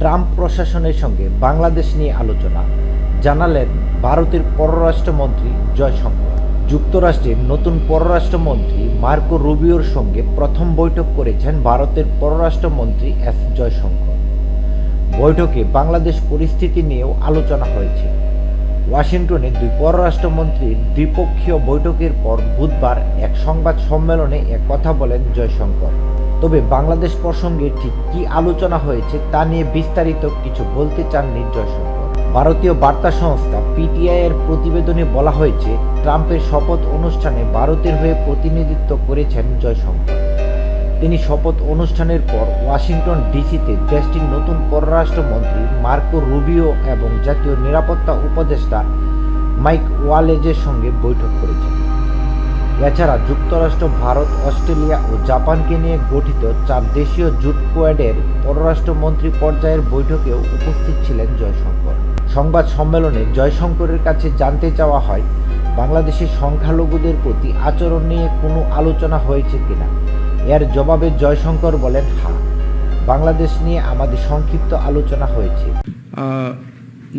Trump প্রশাসনের সঙ্গে বাংলাদেশ নিয়ে আলোচনা। জানালেন ভারতের পররাষ্ট্রমন্ত্রী জয়শঙ্কর যুক্তরাষ্ট্রের নতুন পররাষ্ট্রমন্ত্রী মার্কো রুবিওর সঙ্গে প্রথম বৈঠক করেছেন ভারতের পররাষ্ট্রমন্ত্রী এস জয়শঙ্কর। বৈঠকে বাংলাদেশ পরিস্থিতি নিয়েও আলোচনা হয়েছে। ওয়াশিংটনে দুই পররাষ্ট্রমন্ত্রীর দ্বিপক্ষীয় বৈঠকের পর বুধবার এক সংবাদ সম্মেলনে এক কথা বলেন জয়শঙ্কর। তবে বাংলাদেশ প্রসঙ্গে ঠিক কী আলোচনা হয়েছে তা নিয়ে বিস্তারিত কিছু বলতে চাননি জয়শঙ্কর। ভারতীয় বার্তা সংস্থা পিটিআই এর প্রতিবেদনে বলা হয়েছে, ট্রাম্পের শপথ অনুষ্ঠানে ভারতের হয়ে প্রতিনিধিত্ব করেছেন জয়শঙ্কর। তিনি শপথ অনুষ্ঠানের পর ওয়াশিংটন ডিসিতে দেশটির নতুন পররাষ্ট্রমন্ত্রী মার্কো রুবিও এবং জাতীয় নিরাপত্তা উপদেষ্টা মাইক ওয়ালেজের সঙ্গে বৈঠক করেছেন। এছাড়া যুক্তরাষ্ট্র ভারত অস্ট্রেলিয়া ও জাপানকে নিয়ে গঠিত চার দেশীয় জুট কোয়াডের পররাষ্ট্রমন্ত্রী পর্যায়ের বৈঠকেও উপস্থিত ছিলেন জয়শঙ্কর। সংবাদ সম্মেলনে জয়শঙ্করের কাছে জানতে চাওয়া হয় বাংলাদেশের সংখ্যালঘুদের প্রতি আচরণ নিয়ে কোনো আলোচনা হয়েছে কিনা? এর জবাবে জয়শঙ্কর বলেন হ্যাঁ বাংলাদেশ নিয়ে আমাদের সংক্ষিপ্ত আলোচনা হয়েছে।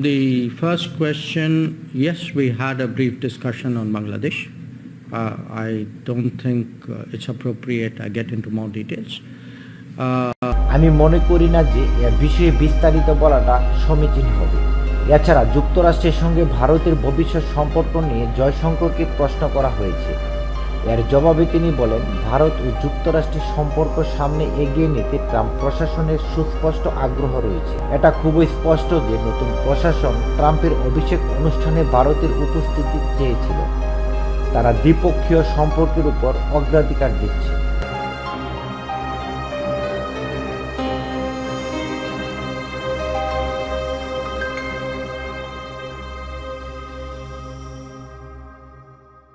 The first question, yes, we had a brief discussion on Bangladesh. Uh, I don't think uh, it's appropriate. I get into more details. Uh, আমি মনে করি না যে এ বিষয়ে বিস্তারিত বলাটা সমীচীন হবে। এছাড়া যুক্তরাষ্ট্রের সঙ্গে ভারতের ভবিষ্যৎ সম্পর্ক নিয়ে জয়শঙ্করকে প্রশ্ন করা হয়েছে। এর জবাবে তিনি বলেন ভারত ও যুক্তরাষ্ট্রের সম্পর্ক সামনে এগিয়ে নিতে ট্রাম্প প্রশাসনের সুস্পষ্ট আগ্রহ রয়েছে। এটা খুবই স্পষ্ট যে নতুন প্রশাসন ট্রাম্পের অভিষেক অনুষ্ঠানে ভারতের উপস্থিতি চেয়েছিল। তারা দ্বিপক্ষীয় সম্পর্কের উপর অগ্রাধিকার দিচ্ছে।